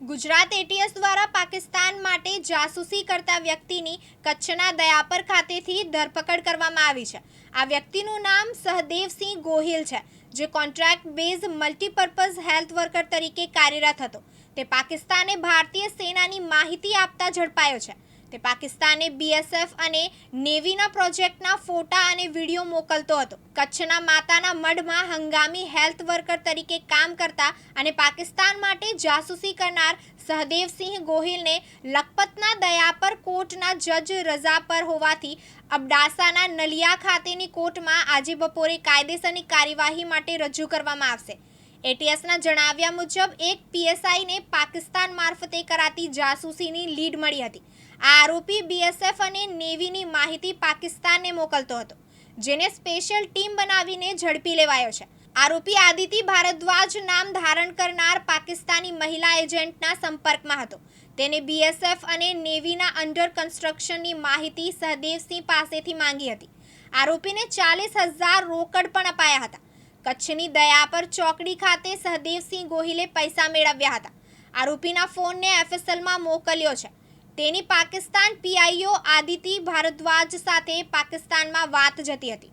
Gujarat ATS દ્વારા પાકિસ્તાન માટે જાસૂસી કરતા વ્યક્તિની કચ્છના દયાપર ખાતેથી ધરપકડ કરવામાં આવી છે. આ વ્યક્તિનું નામ સહદેવસિંહ ગોહિલ છે, જે contract base multipurpose health worker તરીકે કાર્યરત હતો. તે પાકિસ્તાને ભારતીય સેનાની માહિતી આપતા ઝડપાયો છે. તે પાકિસ્તાને બીએસએફ અને નેવીના પ્રોજેક્ટના ફોટા અને વીડિયો મોકલતો હતો. કચ્છના માતાના મઢમાં હંગામી હેલ્થ વર્કર તરીકે કામ કરતા અને પાકિસ્તાન માટે જાસૂસી કરનાર સહદેવસિંહ ગોહિલને લખપતના દયાપર કોર્ટના જજ રજા પર હોવાથી અબડાસાના નલિયા ખાતેની કોર્ટમાં આજે બપોરે કાયદેસરની કાર્યવાહી માટે રજૂ કરવામાં આવશે. એટીએસના જણાવ્યા મુજબ, એક પીએસઆઈને પાકિસ્તાન મારફતે કરાતી જાસૂસીની લીડ મળી હતી. આ આરોપી બીએસએફ અને નેવીની માહિતી પાકિસ્તાનને મોકલતો હતો, જેને સ્પેશિયલ ટીમ બનાવીને ઝડપી લેવાયો છે. આરોપી આદિતિ ભારદ્વાજ નામ ધારણ કરનાર પાકિસ્તાની મહિલા એજન્ટના સંપર્કમાં હતો. તેને બીએસએફ અને નેવીના અંડર કન્સ્ટ્રક્શનની માહિતી સહદેવસિંહ પાસેથી માંગી હતી. આરોપીને ચાલીસ હજાર રોકડ પણ અપાયા હતા. કચ્છની દયાપર ચોકડી ખાતે સહદેવસિંહ ગોહિલે પૈસા મેળવ્યા હતા. આરોપીના ફોનને એફએસએલમાં મોકલ્યો છે. તેની પાકિસ્તાન પીઆઈઓ આદિતિ ભારદ્વાજ સાથે પાકિસ્તાનમાં વાત જતી હતી.